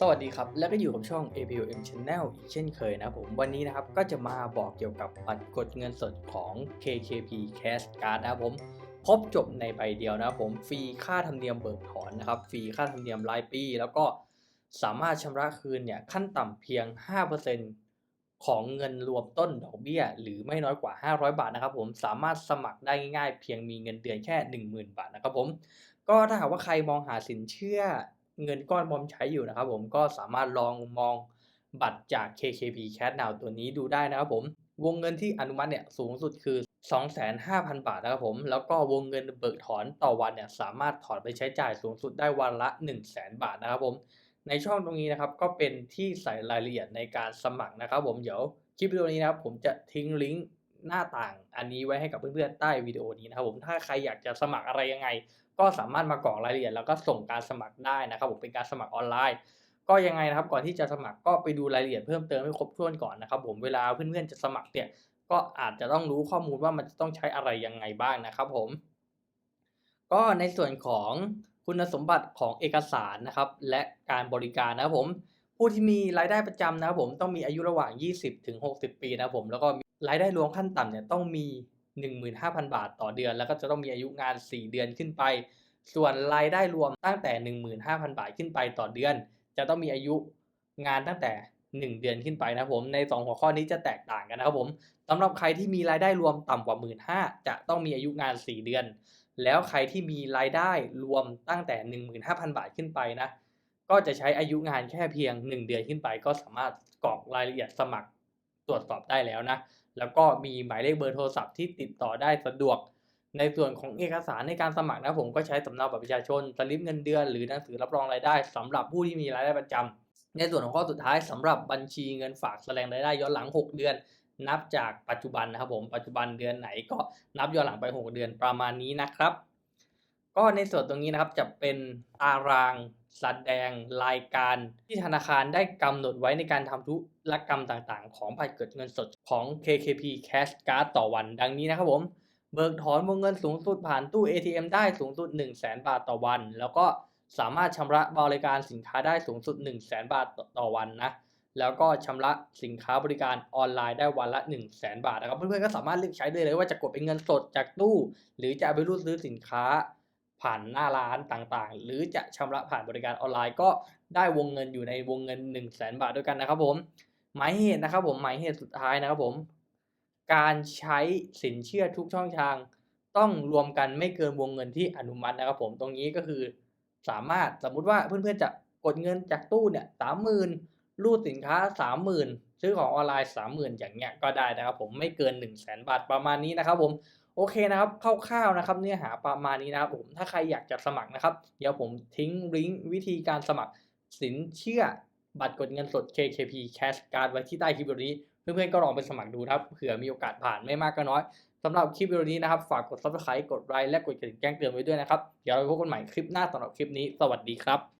สวัสดีครับ แล้วก็อยู่กับช่อง APOM Channel อีกเช่นเคยนะผมวันนี้นะครับก็จะมาบอกเกี่ยวกับบัตรกดเงินสดของ KKP Cash Card นะผมครบจบในใบเดียวนะผมฟรีค่าธรรมเนียมเบิกถอนนะครับฟรีค่าธรรมเนียมรายปี แล้วก็สามารถชำระคืนเนี่ยขั้นต่ำเพียง 5%ของเงินรวมต้นดอกเบี้ย หรือไม่น้อยกว่า 500 บาทนะครับผมสามารถสมัครได้ง่ายๆ เพียงมีเงินเดือนแค่ 10,000 บาทนะครับผมก็ถ้าหากว่าใครมองหาสินเชื่อ เงินก้อนบอมใช้อยู่นะครับผมก็สามารถลองมองบัตรจาก KKP Cash Now ตัวนี้ดูได้นะครับผม วงเงินที่อนุมัติเนี่ยสูงสุดคือ 25,000 บาทนะครับผม แล้วก็วงเงินเบิกถอนต่อวันเนี่ยสามารถถอนไปใช้จ่ายสูงสุดได้วันละ 100,000 บาทนะครับผม ในช่องตรงนี้นะครับก็เป็นที่ใส่รายละเอียดในการสมัครนะครับผม เดี๋ยวคลิปวิดีโอนี้นะครับผมจะทิ้งลิงก์ หน้าต่างอันนี้ไว้ให้กับเพื่อนๆใต้วิดีโอนี้นะครับผมถ้าใครอยากจะสมัครอะไรยังไง ก็สามารถมากรอกรายละเอียดแล้วก็ส่งการสมัครได้นะครับผมเป็นการสมัครออนไลน์ ก็ยังไงนะครับก่อนที่จะสมัครก็ไปดูรายละเอียดเพิ่มเติมให้ครบถ้วนก่อนนะครับผมเวลาเพื่อนๆจะสมัครเนี่ยก็อาจจะต้องรู้ข้อมูลว่ามันจะต้องใช้อะไรยังไงบ้างนะครับผม ก็ในส่วนของคุณสมบัติของเอกสารนะครับ และการบริการนะครับผม ผู้ที่มีรายได้ประจำนะครับผมต้องมีอายุระหว่าง 20 ถึง 60 ปีนะครับผมแล้วก็ รายได้รวมขั้นต่ำเนี่ยต้องมี 15,000 บาทต่อเดือน แล้วก็จะต้องมีอายุงาน 4 เดือนขึ้นไป ส่วนรายได้รวมตั้งแต่ 15,000 บาทขึ้นไปต่อเดือน จะต้องมีอายุงานตั้งแต่ 1 เดือนขึ้นไปนะผมใน 2 หัวข้อนี้จะแตกต่างกันนะครับผมสำหรับใครที่มีรายได้รวมต่ำกว่า 15,000 จะต้องมีอายุงาน 4 เดือน แล้วใครที่มีรายได้รวมตั้งแต่ 15,000 บาทขึ้นไปนะก็จะใช้อายุงานแค่เพียง 1 เดือนขึ้นไป ก็สามารถกรอกรายละเอียดสมัครตรวจสอบได้แล้วนะ แล้วก็มีหมายเลขเบอร์โทรศัพท์ที่ติดต่อได้สะดวก ในส่วนของเอกสารในการสมัครนะผมก็ใช้สำเนาบัตรประชาชนสลิปเงินเดือน หรือหนังสือรับรองรายได้สำหรับผู้ที่มีรายได้ประจำในส่วนของข้อสุดท้ายสำหรับบัญชีเงินฝากแสดงรายได้ย้อนหลัง 6 เดือน นับจากปัจจุบันนะครับผมปัจจุบันเดือนไหนก็นับย้อนหลังไป 6 เดือนประมาณนี้นะครับก็ในส่วนตรงนี้นะครับจะเป็นตาราง แสดงรายการที่ธนาคารได้กำหนดไว้ในการทำธุรกรรมต่างๆ ของบัตรกดเงินสดของ KKP Cash Card ต่อวัน ดังนี้นะครับผม เบิกถอนวงเงินสูงสุดผ่านตู้ ATM ได้สูงสุด 1 0 0 0 0 0บาทต่อวัน แล้วก็สามารถชำระบริการสินค้าได้สูงสุด 1 0 0 0 0 0บาทต่อวันนะแล้วก็ชำระสินค้าบริการออนไลน์ได้วันละ 1 0 0 0 0 0บาทนะครับเพื่อนๆก็สามารถเลือกใช้ได้เลยว่าจะกดเป็นเงินสดจากตู้ หรือจะเอาไปรูดซื้อสินค้า ผ่านหน้าร้านต่างๆ หรือจะชำระผ่านบริการออนไลน์ก็ได้วงเงินอยู่ในวงเงิน 1 0 0 0 0แบาทด้วยกันนะครับผมหมายเหตุนะครับผมหมายเหตุสุดท้ายนะครับผม การใช้สินเชื่อทุกช่องทาง ต้องรวมกันไม่เกินวงเงินที่อนุมัตินะครับผมตรงนี้ก็คือ สามารถสมมุติว่าเพื่อนๆจะกดเงินจากตู้เนี่ยสามหมื่นรูดสินค้าสามหมื่นซื้อของออนไลน์สามหมื่นอย่างเงี้ยก็ได้นะครับผมไม่เกิน1 0 0 0 0แบาทประมาณนี้นะครับผม โอเคนะครับคร่าวๆนะครับเนื้อหาประมาณนี้นะครับผมถ้าใครอยากจะสมัครนะครับ เดี๋ยวผมทิ้งลิงก์วิธีการสมัครสินเชื่อบัตรกดเงินสด KKP Cash Card ไว้ที่ใต้คลิปวิดีโอนี้ เพื่อนๆก็ลองไปสมัครดูครับเผื่อมีโอกาสผ่านไม่มากก็น้อยสำหรับคลิปวิดีโอนี้นะครับ ฝากกด subscribe กดไลค์และกดกระดิ่งแจ้งเตือนไว้ด้วยนะครับ เดี๋ยวเราพบกันใหม่คลิปหน้าสำหรับคลิปนี้ สวัสดีครับ